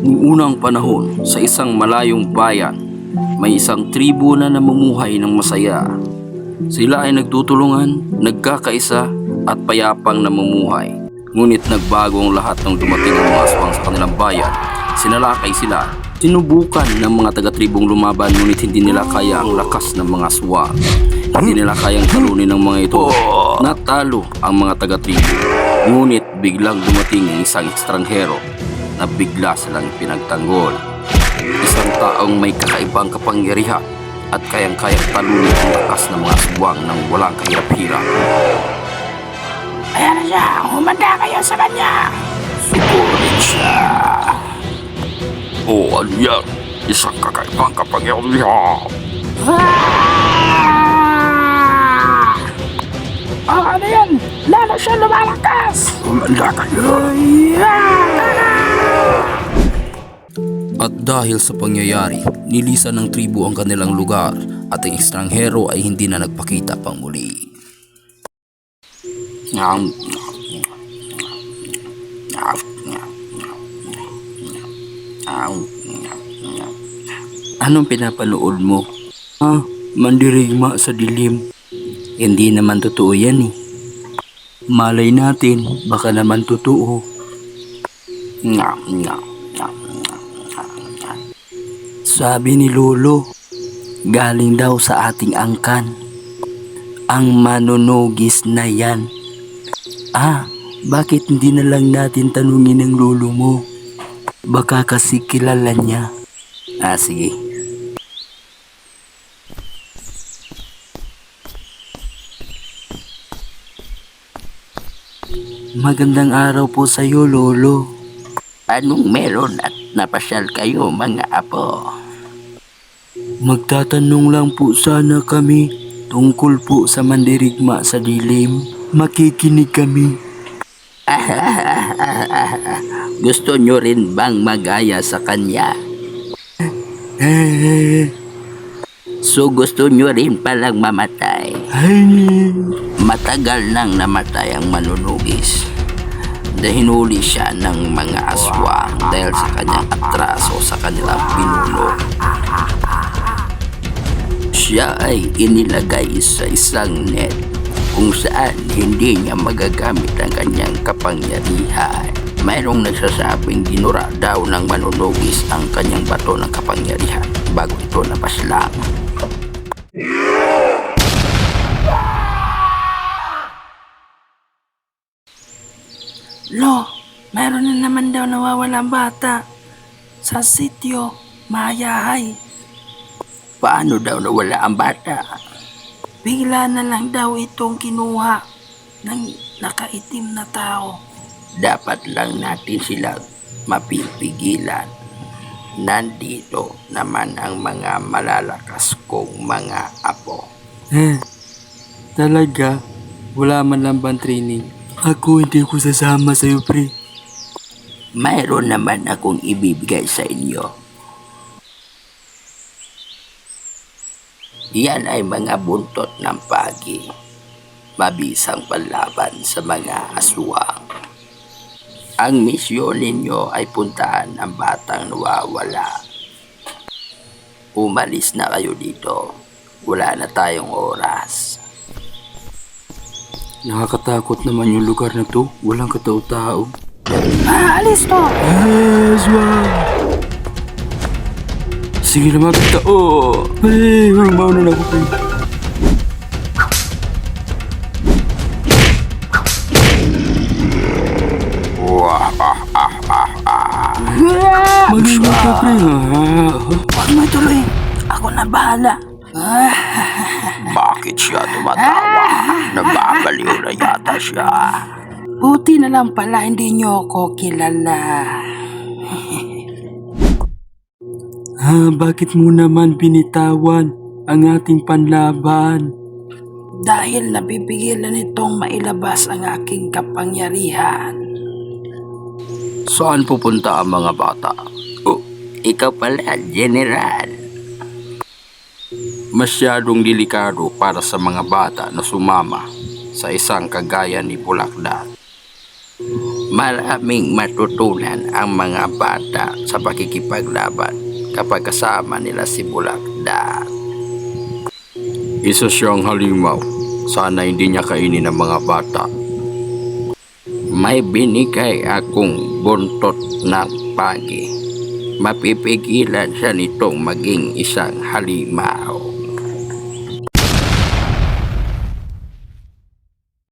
Noong unang panahon, sa isang malayong bayan, may isang tribo na namumuhay ng masaya. Sila ay nagtutulungan, nagkakaisa at payapang namumuhay. Ngunit nagbago ang lahat ng dumating ang mga aswang sa kanilang bayan. Sinalakay sila. Sinubukan ng mga taga-tribong lumaban ngunit hindi nila kaya ang lakas ng mga aswang. Hindi nila kayang talunin ng mga ito. Natalo ang mga taga-tribo. Ngunit biglang dumating ang isang ekstranghero na bigla silang pinagtanggol. Isang taong may kakaibang kapangyarihan at kayang-kayang talunin ang lakas ng mga aswang ng walang kahirap-hirap. Ayan na siya! Humanda kayo sa kanya! Sugurin siya. O ano yan? Isang kakaibang kapangyarihan. Ah! Oh, ano yan? Lalo siya lumalakas! Umanda kayo. Ah! At dahil sa pangyayari, nilisan ng tribo ang kanilang lugar at ang ekstranghero ay hindi na nagpakita pang muli. Nyam. Anong pinapanood mo? Ah, mandirigma sa dilim. Hindi naman totoo yan eh. Malay natin, baka naman totoo. Nyam, nyam, Sabi ni Lolo, galing daw sa ating angkan. Ang manunugis na yan. Ah, bakit hindi na lang natin tanungin ng lolo mo? Baka kasi kilala niya. Ah, sige. Magandang araw po sa iyo, Lolo. Anong meron napasyal kayo, mga apo? Magtatanong lang po sana kami tungkol po sa mandirigma sa dilim. Makikinig kami. Gusto nyo rin bang magaya sa kanya? so gusto nyo rin palang mamatay? Matagal nang namatay ang manunugis. Dahinuli siya ng mga aswang dahil sa kanyang atraso sa kanilang pinuno. Siya ay inilagay sa isang net kung saan hindi niya magagamit ang kanyang kapangyarihan. Mayroong nagsasabing ginura daw ng manunugis ang kanyang bato ng kapangyarihan bago ito napaslang. Lo, meron na naman daw nawawalang bata. Sa sityo, mayahay. Paano daw nawala ang bata? Bigla na lang daw itong kinuha ng nakaitim na tao. Dapat lang natin silang mapipigilan. Nandito naman ang mga malalakas kong mga apo. Eh, talaga? Wala man lang bang training? Ako hindi ko sasama sa'yo, pre. Mayroon naman akong ibibigay sa inyo. Yan ay mga buntot ng pagi. Mabisang panlaban sa mga aswang. Ang misyon ninyo ay puntahan ang batang nawawala. Umalis na kayo dito. Wala na tayong oras. Nakakatakot naman yung lugar na to. Walang katao-tao. Ah, alis to! Yes, wow! Sige na mga katao! Hey, mauna na ako, pre. Mag-ingat ka, pre. Huwag mo ituloy. Ako na bahala. Bakit siya tumatawa? Nababaliw na yata siya. Buti na lang pala hindi niyo ako kilala. ah, bakit mo naman binitawan ang ating panlaban? Dahil nabibigilan nitong mailabas ang aking kapangyarihan. Saan pupunta ang mga bata? Oh, ikaw pala, General. Masyadong delikado para sa mga bata na sumama sa isang kagaya ni Bulakdat. Maraming matutunan ang mga bata sa pakikipaglaban kapag kasama nila si Bulakda. Isa siyang halimaw. Sana hindi niya kainin ng mga bata. May binigay akong buntot ng pagi. Mapipigilan siya nitong maging isang halimaw.